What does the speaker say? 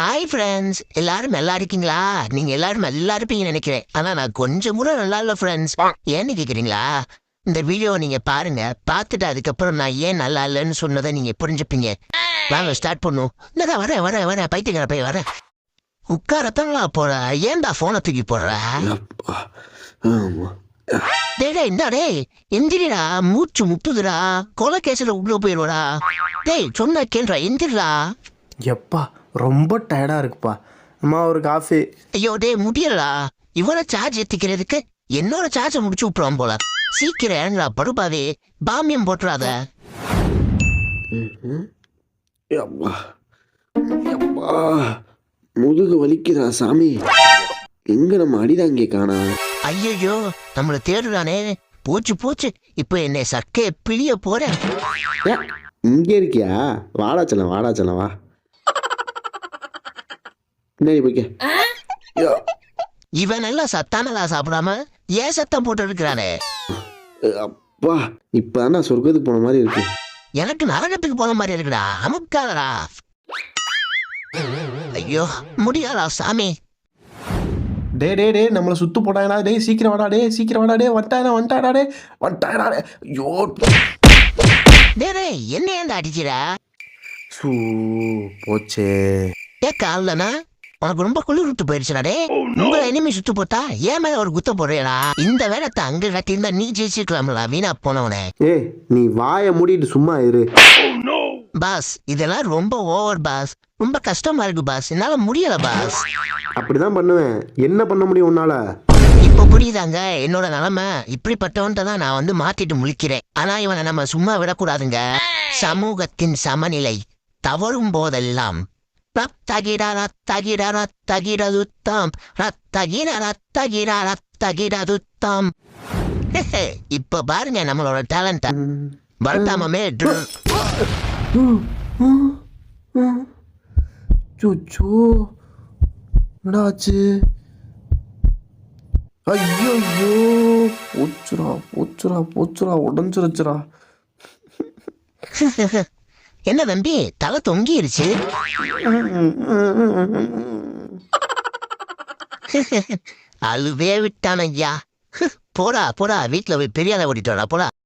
Hi friends எல்லாரும் நல்லா இருக்கீங்களா? நீங்க எல்லாரும் நல்லா இருப்பீங்கன்னு நினைக்கிறேன். ஆனா நான் கொஞ்சம் கூட நல்லா இல்ல ஃப்ரெண்ட்ஸ் ஏன்னு கேக்குறீங்களா? இந்த வீடியோ நீங்க பாருங்க. பார்த்துட்டு அதுக்கப்புறம் நான் ஏன் நல்லா இல்லைன்னு சொன்னதை நீங்க புரிஞ்சுப்பீங்க. வாங்க ஸ்டார்ட் பண்ணும் இல்லடா வரேன் வரேன் வரேன். பைத்தியக்கார போய் வரேன். உட்காரத்தான் போற. ஏன்டா போனை தூக்கி போடுற? அப்பா ஆமா இந்தா டேய். எந்திரிடா. மூச்சு முட்டுதுடா. கொலை கேஸ்ல உள்ள போயிடுவடா டேய் சொன்ன கேள்றா எந்திரிடா. எப்பா ரொம்ப டயர்டாக இருக்குப்பா. அம்மா ஒரு காஃபி ஐயோ டேய் முடியலடா. இவனை சார்ஜ் ஏத்திக்கிறதுக்கு என்னோட சார்ஜை முடிச்சு விட்டுருவான் போல. சீக்கிரம் ஏன்டா படுப்பாவே பாமியம் போட்டுறாத. அப்பா அப்பா முதுகு வலிக்குதா சாமி. எங்க நம்ம அடிதாங்கே காணா? ஐயையோ நம்மளை தேடுறானே. போச்சு போச்சு. இப்போ என்னை சக்கைய பிழிய போறேன். ஏ, இங்க இருக்கியா? வாடா செல்லம் வாடா செல்லம் வா. ஐயோ, இவன் எல்லாம் சத்தானதா சாப்பிடாம? ஏன் சத்தம் போட்டு இருக்கிறானே அப்பா இப்பதான் நான் சொர்க்கத்துக்கு போன மாதிரி இருக்கு. எனக்கு நரகத்துக்கு போன மாதிரி இருக்குடா. அமுக்காதடா. ஐயோ முடியாதா சாமி? டே டே டே நம்மளை சுத்து போட்டாங்கடா டேய் சீக்கிரம் வாடா டே சீக்கிரம் வாடா டே வந்துட்டாடா வந்துட்டாடா டே வந்துட்டாடா டே. ஐயோ. டேய் டேய், என்ன ஏன்டா அடிச்சிடா சூ போச்சே. ஏ காலனா உனக்கு ரொம்ப குளிர் விட்டு போயிருச்சுடா டே உங்களை இனிமே சுத்து போட்டா ஏன் மேல ஒரு குத்தம் போடுறா இந்த வேலைத்தை அங்க கட்டியிருந்தா நீ ஜெயிச்சிருக்கலாம்ல வீணா போனவனே. ஏய் நீ வாயை மூடிட்டு சும்மா இரு. பாஸ் இதெல்லாம் ரொம்ப ஓவர் பாஸ். ரொம்ப கஷ்டமா இருக்கு பாஸ். என்னால முடியல பாஸ். அப்படிதான் பண்ணுவேன். என்ன பண்ண முடியும் உன்னால? இப்ப புரியுதாங்க என்னோட நிலைமை? இப்படிப்பட்டவன்ட்ட தான் நான் வந்து மாத்திட்டு முழிக்கிறேன். ஆனா இவனை நம்ம சும்மா விடக்கூடாதுங்க. சமூகத்தின் சமநிலை தவறும் போதெல்லாம் ரத்தகிர ரத்தகிர ரத்தகிரதுத்தாம் ரத்தகிர ரத்தகிர ரத்தகிரதுத்தாம் இப்ப பாருங்க நம்மளோட டேலண்ட் வரட்டாமே சூச்சோ என்னடா ஆச்சு? ஐயோ ஐயோ போச்சுரா போச்சுரா போச்சுரா உடஞ்சிருச்சுரா என்ன தம்பி தலை தொங்கிருச்சு? அழுவே விட்டான் ஐயா போடா போடா வீட்டில் போய் பெரியாத ஓட்டிட்டு வரா போடா.